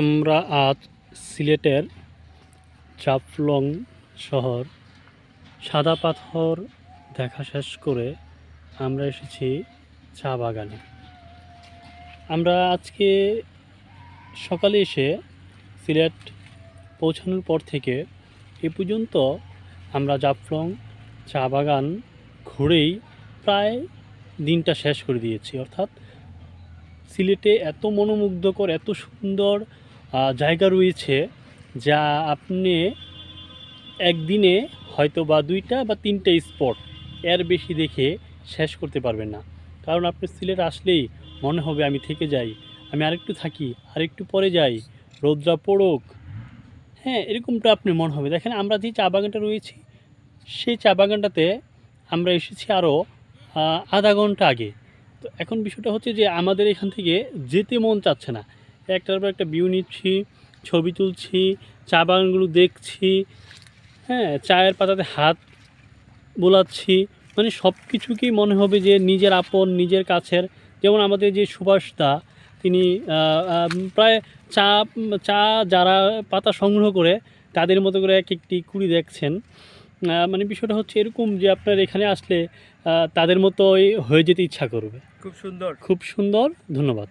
আমরা আজ সিলেটের জাফলং শহর সাদা পাথর দেখা শেষ করে আমরা এসেছি চা বাগানে। আমরা আজকে সকালে এসে সিলেট পৌঁছানোর পর থেকে এ পর্যন্ত আমরা জাফলং চা বাগান ঘুরেই প্রায় দিনটা শেষ করে দিয়েছি। অর্থাৎ সিলেটে এত মনোমুগ্ধকর, এত সুন্দর জায়গা রয়েছে যা আপনি একদিনে হয়তো বা দুইটা বা তিনটা স্পট এর বেশি দেখে শেষ করতে পারবেন না। কারণ আপনি সিলেট আসলেই মনে হবে আমি থেকে যাই। আমি আরেকটু থাকি, আরেকটু পরে যাই, রৌদ্রা পড়ুক। হ্যাঁ এরকমটা আপনি মনে হবে। দেখেন, আমরা যে চা বাগানটা রয়েছি, সেই চা বাগানটাতে আমরা এসেছি আরও আধা ঘণ্টা আগে। তো এখন বিষয়টা হচ্ছে যে আমাদের এখান থেকে যেতে মন চাচ্ছে না। একটার পর একটা ভিউ নিচ্ছি, ছবি তুলছি, চা বাগানগুলো দেখছি হ্যাঁ চায়ের পাতাতে হাত বোলাচ্ছি। মানে সব কিছুকেই মনে হবে যে নিজের আপন, নিজের কাছের। যেমন আমাদের যে সুভাষ দা তিনি প্রায় চা চা যারা পাতা সংগ্রহ করে, তাদের মতো করে এক একটি কুড়ি দেখছেন। মানে বিষয়টা হচ্ছে এরকম যে আপনার এখানে আসলে তাদের মতোই হয়ে যেতে ইচ্ছা করবে। খুব সুন্দর। খুব সুন্দর ধন্যবাদ।